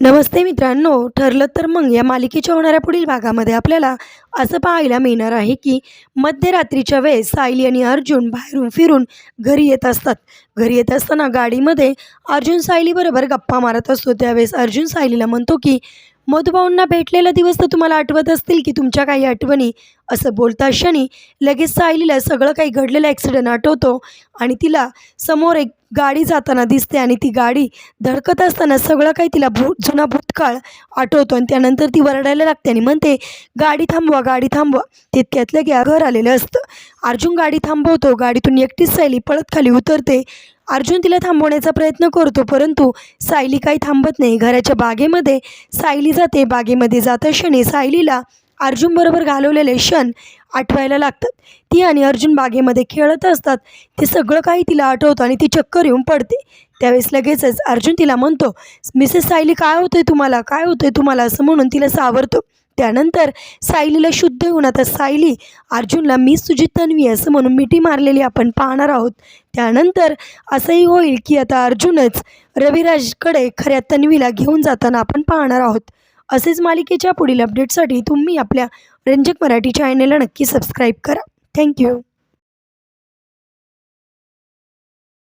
नमस्ते मित्रांनो ठरलं तर मग या मालिकेच्या होणाऱ्या पुढील भागामध्ये आपल्याला असं पाहायला मिळणार आहे की मध्यरात्रीच्या वेळेस सायली आणि अर्जुन बाहेरून फिरून घरी येत असतात. घरी येत असताना गाडीमध्ये अर्जुन सायलीबरोबर गप्पा मारत असतो. त्यावेळेस अर्जुन सायलीला म्हणतो की मधुभाऊंना भेटलेला दिवस तर तुम्हाला आठवत असतील की तुमच्या काही आठवणी असं बोलता क्षणी लगेच सायलीला सगळं काही घडलेलं ॲक्सिडेंट आठवतो आणि तिला समोर एक गाडी जाताना दिसते आणि ती गाडी धडकत असताना सगळं काही तिला भू जुना भूतकाळ आठवतो आणि त्यानंतर ती वरडायला लागते आणि म्हणते गाडी थांबवा गाडी थांबवा. तितक्यात लगे घर आलेलं असतं. अर्जुन गाडी थांबवतो गाडीतून एकटीच सायली पळत खाली उतरते. अर्जुन तिला थांबवण्याचा प्रयत्न करतो परंतु सायली काही थांबत नाही. घराच्या बागेमध्ये सायली जाते. बागेमध्ये जाता क्षणी सायलीला अर्जुनबरोबर घालवलेले क्षण आठवायला लागतात. ती आणि अर्जुन बागेमध्ये खेळत असतात. ते सगळं काही तिला आठवतं आणि ती चक्कर येऊन पडते. त्यावेळेस लगेचच अर्जुन तिला म्हणतो मिसेस सायली काय होतंय तुम्हाला? काय होतंय तुम्हाला? असं म्हणून तिला सावरतो. त्यानंतर सायलीला शुद्ध होऊन आता सायली अर्जुनला मीच तुझी तन्वी असं म्हणून मिठी मारलेली आपण पाहणार आहोत. त्यानंतर असंही होईल की आता अर्जुनच रविराजकडे खऱ्या तन्वीला घेऊन जाताना आपण पाहणार आहोत. असेच मालिकेच्या पुढील अपडेटसाठी तुम्ही आपल्या रंजक मराठी चॅनेलला नक्की सबस्क्राईब करा. थँक्यू